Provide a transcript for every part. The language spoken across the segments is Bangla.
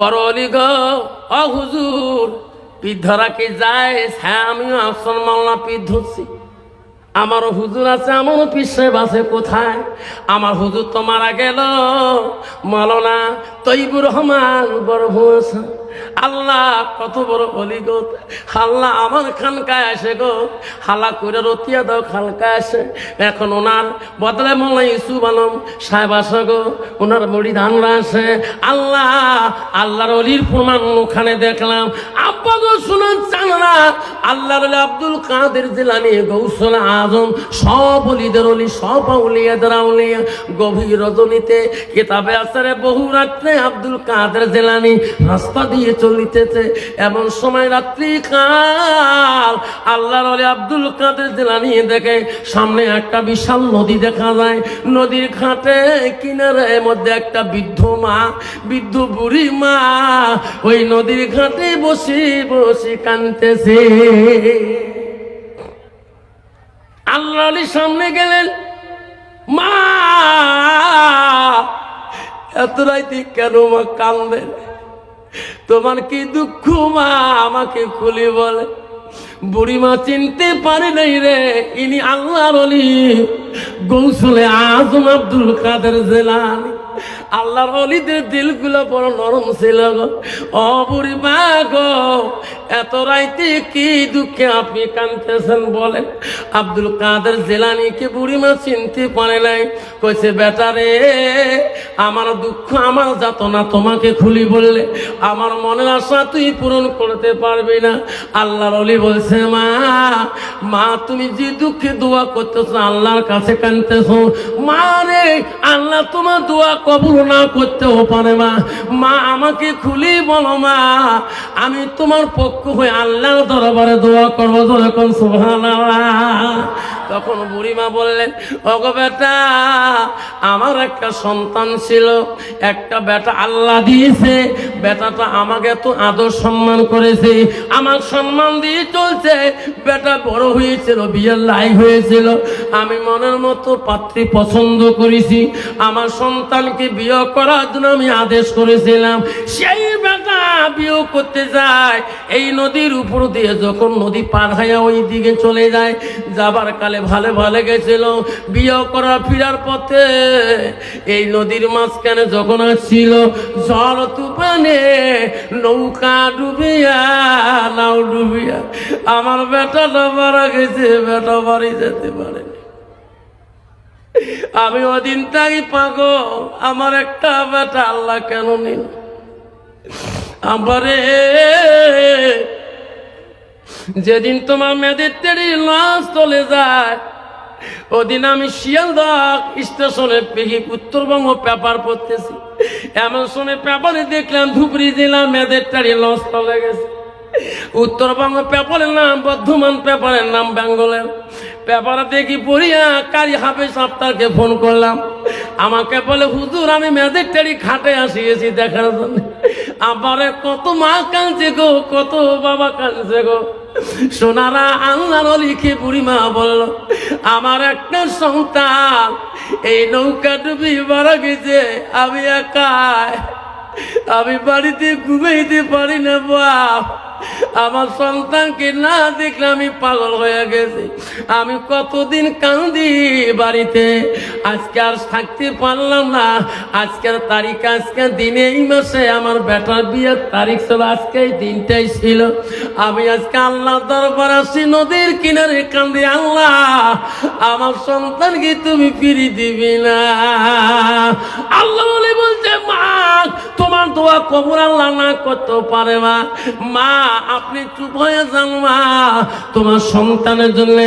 পরলি অহুজুর পিঠ ধরা কি যায় হ্যাঁ আমিও আসল মাল্লা পিঠ ধরছি। আমারও হুজুর আছে, আমারও পিসে বাসে কোথায়? আমার হুজুর তো মারা গেল। মালনা তৈবুর রহমান বড় ভূষা আল্লাহ, কত বড় অলি গো। আল্লাহ আমার খানকায় আসে গো। হালা করে রতিয়া দাও, খানকায় আসে। এখন ওনার বদলে মোল্লা ইসুফ আলম সাহেব আসে গো। ওনার মুড়ি ধানরা আসে। আল্লাহ, আল্লাহর অলির প্রমাণ ওখানে দেখলাম। আব্বা গো, শুনুন চান না আল্লাহর আব্দুল কাদের জেলানি, গৌসল আজম, সব অলিদের অলি, সব আউলিয়াদের আউলিয়া। গভীর রজনীতে কিতাবে আসারে বহু রাত্রে আব্দুল কাদের জেলানি, রাস্তা দিয়ে চলিতেছে। এমন সময় রাত্রি কাল আল্লাহর অলি আব্দুল কাদের জেলানি দেখে, সামনে একটা বিশাল নদী দেখা যায়। নদীর ঘাটে কিনারে মধ্যে একটা বৃদ্ধ মা, বৃদ্ধ বুড়ি মা, ওই নদীর ঘাটে বসে বসে কানতেছে আল্লাহ আলী সামনে গেলেন, মা, এত রাইতে কেন মা কান্দেন তোমার কি দুঃখ মা? আমাকে খুলে বলে। বুড়িমা চিনতে পারে নাই রে, ইনি আল্লাহর অলি। গৌসলে আজম আব্দুল কাদের জেলানি। আল্লাহর অলিদের দিলগুলো বড় নরম ছিল ও বুড়িমা গো, এত রাইতে কি দুঃখে আপনি কানতেছেন বলেন? আব্দুল কাদের জেলানিকে বুড়িমা চিনতে পারে নাই? কইছে, বেটা রে, আমার দুঃখ, আমার যাতনা তোমাকে খুলি বললে। আমার মনের আশা তুই পূরণ করতে পারবি না। আল্লাহর অলি বলছে, মা মা, তুমি যে দুঃখে দোয়া করতেছো, আল্লাহর কাছে কানতেছো মা রে, আল্লাহ তোমার দোয়া কবুল না করতেও পারে মা মা, আমাকে খুলি বলো মা, আমি তোমার পক্ষ হয়ে আল্লাহর দরবারে দোয়া করব যখন সুবহানাল্লাহ। তখন বুড়িমা বললেন, ওগো বেটা, আমার একটা সন্তান ছিল, একটা বেটা আল্লাহ দিয়েছে, বেটাটা আমাকে এত আদর সম্মান করেছে, আমার সম্মান দিয়ে চলছে, বেটা বড় হয়েছিল, বিয়ের লাই হয়েছিল, আমি মনের মতো পাত্রী পছন্দ করেছি, আমার সন্তানকে বিয়ে করার জন্য আমি আদেশ করেছিলাম, সেই বেটা বিয়ে করতে যায়। এই নদীর উপর দিয়ে যখন নদী পার হয়ে ওই দিকে চলে যায়, যাবার কালে ভালো ভালো গেছিল। বিয়ে করা ফিরার পথে এই নদীর মাঝখানে যখন আসছিল, জল তুফানে নৌকা ডুবিয়া নাও ডুবিয়া, আমার বেটাটা মারা গেছে, বেটা বাড়ি যেতে পারে আমি ওদিন তাই পাগল, আমার একটা বেটা আল্লাহ কেন নিল? আমারে যেদিন তোমার মেয়েদের তেরি লাশ চলে যায়, ওদিন আমি শিয়ালদা স্টেশনে উত্তরবঙ্গ পেপার পড়তেছি। এমন সময় পেপারে দেখলাম, ধুবড়ি জেলা মেয়েদের টাড়ি লস চলে গেছে। উত্তরবঙ্গ পেপারের নাম, বর্ধমান পেপারের নাম, বেঙ্গলের। পেপারে দেখি পড়িয়া কারি হাফেজ সাপ্তাহকে ফোন করলাম। আমাকে বলে, হুজুর, আমি মেয়েদের টেরি খাটে আসিয়েছি দেখার জন্য। আমারে কত মা কাঁদছে গো, কত বাবা কাঁদছে গো। সোনারা আল্লাহর লিখে বুড়িমা বলল, আমার একটা সন্তান, এই নৌকা ডুবি মারা গেছে, আমি একাই। আমি বাড়িতে ঘুমাইতে পারি না, বাপ। আমার সন্তানকে না দেখলে আমি পাগল হয়ে গেছি। আমি কতদিন কান্দি বাড়িতে। আজকে আর থাকতে পারলাম না। আজকের তারিখ আজকের দিনে মাসে আমার বেটার বিয়ের তারিখ ছিল আজকে দিনটাই ছিল। আমি আজকে আল্লাহ দরবার আসি, নদীর কিনারে কান্দি, আল্লাহ, আমার সন্তানকে তুমি ফিরি দিবি না। আল্লাহ বলে, বলছে, মা তোমার দোয়া কবর আল্লাহ না করতে পারে মা মা, আপনি চুপ হয়ে যান মা। তোমার সন্তানের জন্য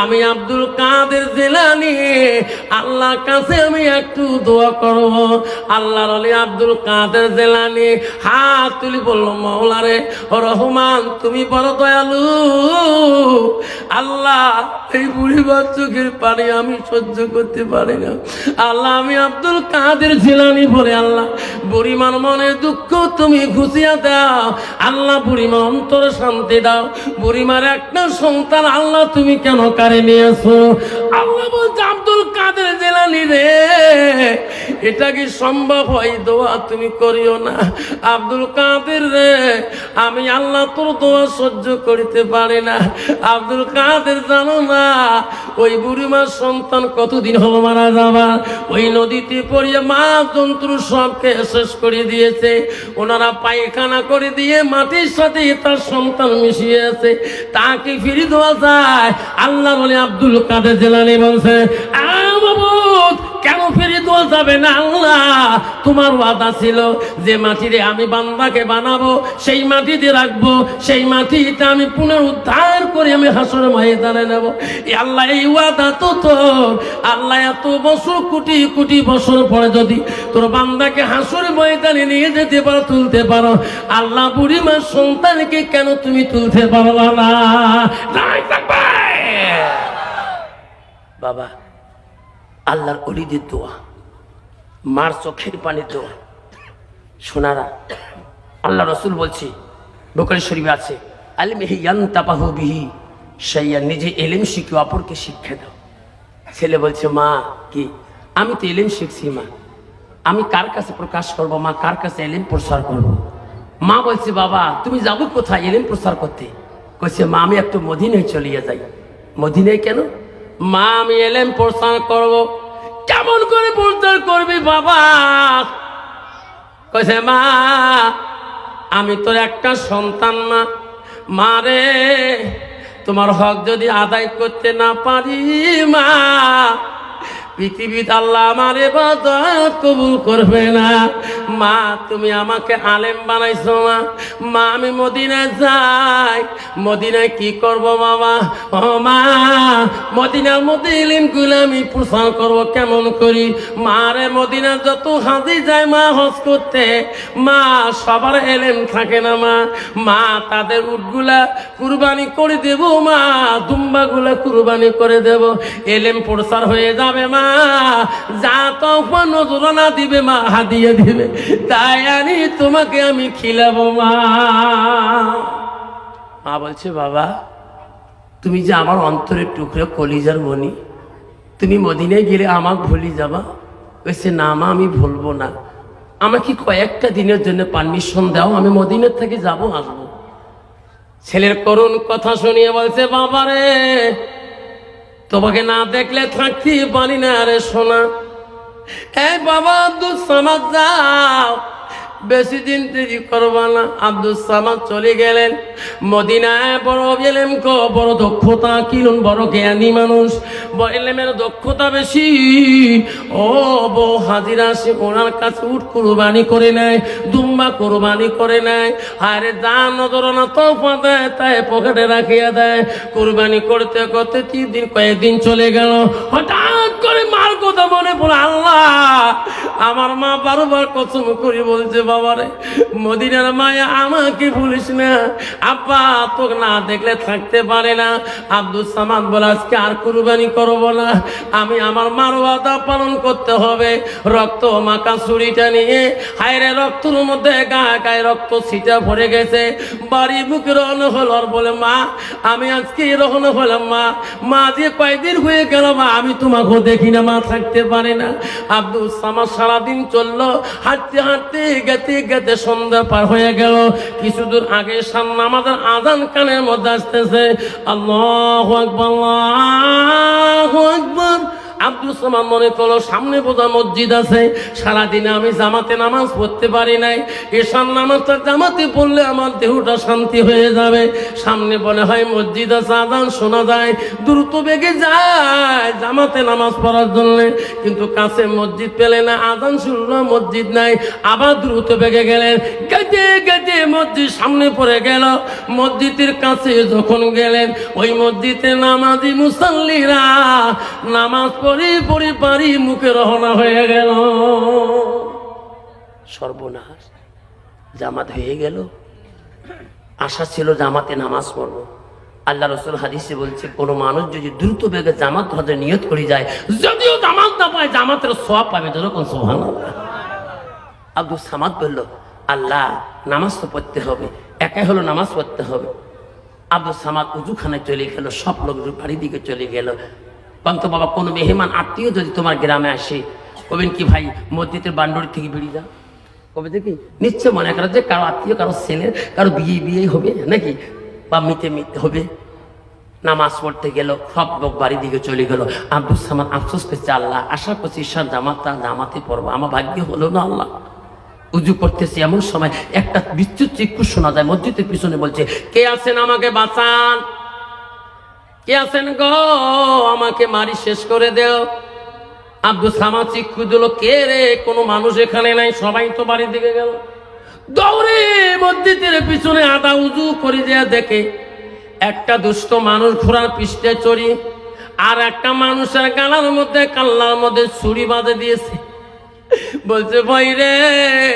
আমি আব্দুল কাদের জেলানি। আল্লাহর কাছে আমি একটু দোয়া করব। আল্লাহর আলী আব্দুল কাদের জেলানি। হাত তুলি বলল মৌলারে রহমান, তুমি বড় দয়ালু। আল্লাহ, এই বুড়ি চোখের পানি আমি সহ্য করতে পারি না। আল্লাহ, আমি আব্দুল কাদের জেলানি বলে আল্লাহ বুড়িমার মনে দুঃখ তুমি ঘুষিয়া দাও। আল্লাহ বুড়িমা, অন্তরে শান্তি দাও। বুড়িমার একটা সন্তান আল্লাহ তুমি কেন কারে নিয়েছো? আব্দুল কাদের জেলানি রে? এটা কি সম্ভব হয়? দোয়া তুমি করিও না। আব্দুল কাদের রে? আমি আল্লাহ তোর দোয়া সহ্য করিতে পারি না। আব্দুল কাদের জানো না, ওই বুড়িমার সন্তান কতদিন হলো মারা যাবা ওই নদীতে পড়িয়ে মা জন্তু সবকে শেষ করে দিয়েছে। ওনারা পায়খানা করে দিয়ে মাটির সাথে তার সন্তান মিশিয়ে আছে। তাকে ফিরে দেওয়া যায়? আল্লাহ বলে, আব্দুল কাদের জেলানি বলছে ওয়াদা তো বছর, কোটি কোটি বছর পরে যদি তোর বান্দাকে হাসর ময়দানে নিয়ে যেতে পারো, তুলতে পারো, আল্লাহ বুড়িমার সন্তানকে কেন তুমি তুলতে পারো না। বাবা, আল্লাহর অলিদের দোয়া, মার চোখের পানির দোয়া। সোনারা, আল্লাহ রসুল বলছি বোকারি শরীফে আছে, আলিমেহি ইয়ান্তাপাহু বিহি, সাইয়া, নিজে এলিম শিখে অপরকে শিক্ষা দাও। ছেলে বলছে, মা, কি? আমি তো এলিম শিখছি, মা। আমি কার কাছে প্রকাশ করব, মা? কার কাছে এলিম প্রসার করব? মা বলছে, বাবা, তুমি যাব কোথায় এলিম প্রসার করতে? কইছে, মা, আমি একটু মদিনায় চলিয়ে যাই। মদিনায় কেন? মা, আমি এলেম প্রস্তার করব। কেমন করে প্রস্থান করবি বাবা? কইছে, মা, আমি তোর একটা সন্তান মা মারে তোমার হক যদি আদায় করতে না পারি, মা পৃথিবীতে আল্লাহ আমার এবাদত কবুল করবে না। মা, তুমি আমাকে আলেম বানাইছো মা। মা, আমি মদিনায় যাই। মদিনায় কি করব বাবা? ও মা, মদিনার মধ্যে ইলিমগুলো আমি প্রসার করব কেমন করি? মারে মদিনা যত হাজি যায় মা, হজ করতে। মা, সবার এলেম থাকে না মা। মা, তাদের উটগুলা কুরবানি করে দেব মা, দুম্বাগুলা কুরবানি করে দেব। এলেম প্রসার হয়ে যাবে মা। যা তখন নজরানা দিবে মা হাদিয়ে দিবে তাই আনি তোমাকে আমি খিলাবো মা। মা বলছে, বাবা, তুমি যে আমার অন্তরের টুকরো কলিজার মনি তুমি মদিনায় গেলে আমাকে ভুলি যাবা। বলছে না মা, আমি ভুলবো না। আমাকে কয়েকটা দিনের জন্য পারমিশন দাও, আমি মদিনার থেকে যাব, আসব। ছেলের করুণ কথা শুনিয়ে বলছে, বাবারে তোমাকে না দেখলে থাকতে পারি না আরে সোনা। এই বাবা আব্দুল সমাজ যাও। বেশি দিন দেরি করবা না। আব্দুল সামাদ চলে গেলেন। মদিনায় বড় গেলেন ক বড় দক্ষতা কিনুন বড় জ্ঞানী মানুষ। এলেমের দক্ষতা বেশি। ও বউ হাজিরা সে ওনার কাছে উঠ কুরবানি করে নেয়, দুম্বা কুরবানি করে নেয়। আরে যা নজর না তো দেয়, তাই পকেটে রাখিয়া দেয়। কুরবানি করতে করতে তিন দিন কয়েকদিন চলে গেল। হঠাৎ করে মার কথা মনে পড়ে, আল্লাহ, আমার মা বারবার কসম করে বলছে বাবারে, মদিনার মায়া আমাকে ভুলিস না। আব্বা তোকে না দেখলে থাকতে পারে না। আব্দুল সামাদ বলে, আজকে আর কুরবানি করব না। আমি আমার মার ওয়াদা পালন করতে হবে। রক্ত মাখা ছুরিটা নিয়ে, হায়রে রক্তর মধ্যে গায়ে গায়ে রক্ত ছিটা ভরে গেছে। বাড়ি বুকে রওনা হল বলে, মা, আমি আজকে রওনা হলাম, মা। মা যে কয়দিন হয়ে গেল, মা, আমি তোমাকেও দেখি না, মা থাকতে পারে না। আব্দুল সামাদ সারাদিন চলল, হাঁটতে হাঁটতে গেতে গেতে সন্ধ্যা পার হয়ে গেল। কিছু দূর আগে সামনে আমাদের আদান কানের মধ্যে আসতেছে। আল্লাহ আকবর আল্লাহ আকবর। আব্দুল সামাদ মনে করল, সামনে বোঝা মসজিদ আছে। সারাদিনে আমি জামাতে নামাজ পড়তে পারি নাই। এসার নামাজটা জামাতে পড়লে আমার দেহটা শান্তি হয়ে যাবে। সামনে বলে, হয়, মসজিদ আছে আদান শোনা যায়। দ্রুত বেগে যায় জামাতে নামাজ পড়ার জন্য। কিন্তু কাছে মসজিদ পেলে না আদান শুনলো, মসজিদ নাই। আবার দ্রুত বেগে গেলেন। গেতে গেতে মসজিদ সামনে পড়ে গেল। মসজিদের কাছে যখন গেলেন, ওই মসজিদে নামাজি মুসাল্লিরা নামাজ পড়ে পড়ে পারি, মুখে রহনা হয়ে গেল। সর্বনাশ। জামাত হয়ে গেল। আশা ছিল জামাতে নামাজ পড়ব। আল্লাহ রসুল হাদিসে বলছে, কোনো মানুষ যদি দ্রুত বেগে জামাত হতে নিয়ত করে যায়, যদিও জামাত না পায়, জামাতের সব পাবে যেরকম সোহান আব্দুল সামাদ বলল, আল্লাহ, নামাজ তো পড়তে হবে, একাই হলো নামাজ পড়তে হবে। আব্দুল সামাদ উজুখানে চলে গেল, সব লোক বাড়ির দিকে চলে গেল। বন্ত বাবা, কোনো মেহমান, আত্মীয় যদি তোমার গ্রামে আসে, কবেন কি ভাই, মসজিদের বান্ডরি থেকে বেরিয়ে যা কবে দেখি? নিশ্চয় মনে করা যে কারও আত্মীয়, কারও ছেলের কারও বিয়ে বিয়ে হবে, নাকি? বা মিতে মিতে হবে। নামাজ পড়তে গেল, সব লোক বাড়ি দিকে চলে গেল। আব্দুল সামান আফসোস করছে আল্লাহ, আশা করছি ঈশ্বর জামাতা জামাতে পড়ব। আমার ভাগ্য হলো না আল্লাহ। উজু করতেছি এমন সময় একটা বিদ্যুৎ চিক্ষু শোনা যায়, মসজিদের পিছনে বলছে, কে আছেন আমাকে বাঁচান? কে আছেন গো? আমাকে মারি শেষ করে দেও। আব্দুল সামা চিক্ষু দিল, কে রে? কোনো মানুষ এখানে নাই, সবাই তো বাড়ির দিকে গেল। দৌড়ে মসজিদের পিছনে আদা উজু করে দেয়া দেখে একটা দুষ্ট মানুষ ঘোড়ার পৃষ্ঠে চড়ি, আর একটা মানুষের গালার মধ্যে কাল্লার মধ্যে ছুরি বাঁধে দিয়েছে। বলছে ভাই রে।